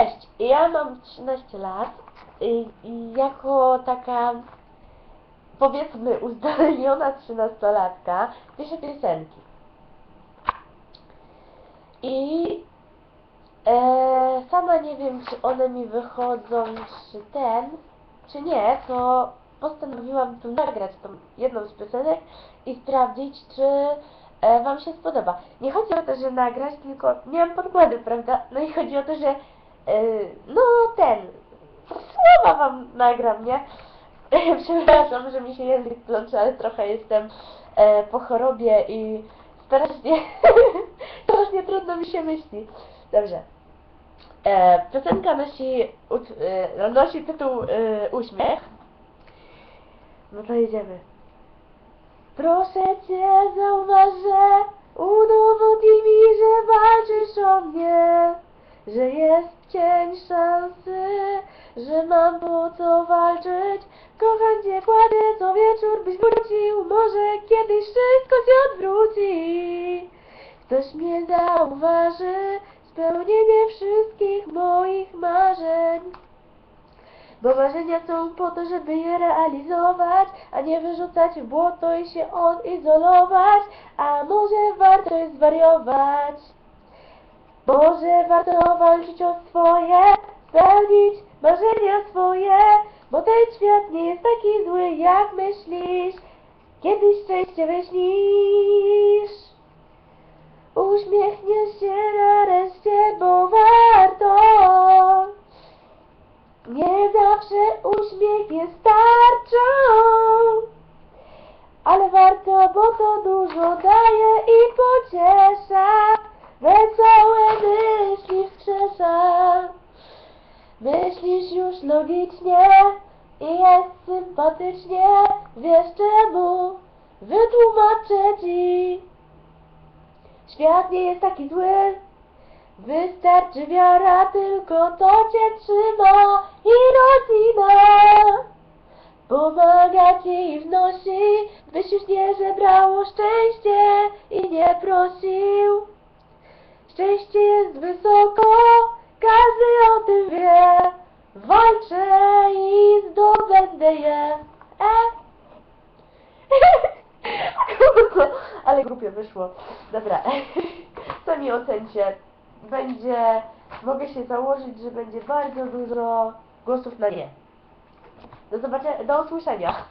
Cześć, ja mam 13 lat i, jako taka powiedzmy uzdolniona 13-latka piszę piosenki. I e, sama nie wiem, czy one mi wychodzą, czy ten, czy nie, to postanowiłam tu nagrać tą jedną z piosenek i sprawdzić, czy e, Wam się spodoba. Nie chodzi o to, że nagrać, tylko nie mam podkładu, prawda? No i chodzi o to, że no ten, słowa Wam nagram, nie? Przepraszam, że mi się język plącze, ale trochę jestem e, po chorobie i strasznie, strasznie trudno mi się myśli. Dobrze. E, piosenka nosi, e, nosi tytuł e, Uśmiech. No to jedziemy. Proszę Cię, zauważ, że udowodnij mi, że walczysz o mnie, że jest cień szansy, że mam po co walczyć. Kocham Cię, kładę co wieczór, byś wrócił, może kiedyś wszystko się odwróci. Ktoś mnie zauważy, spełnienie wszystkich moich marzeń. Bo marzenia są po to, żeby je realizować, a nie wyrzucać w błoto i się odizolować. A może warto jest zwariować? Może warto walczyć o swoje, spełnić marzenia swoje, bo ten świat nie jest taki zły, jak myślisz, kiedy szczęście wyśnisz. Uśmiechniesz się nareszcie, bo warto. Nie zawsze uśmiech jest tarczą, ale warto, bo to dużo daje i pociesza, logicznie i jest sympatycznie, wiesz czemu, wytłumaczę ci. Świat nie jest taki zły, wystarczy wiara, tylko to cię trzyma i rodzina. Pomaga ci i wnosi, byś już nie żebrało szczęście i nie prosił. Szczęście jest wysoko, zdobędę je. E? Kurwa, ale głupio wyszło. Dobra, sami ocencie. Będzie, mogę się założyć, że będzie bardzo dużo głosów na nie. Do zobaczenia, do usłyszenia.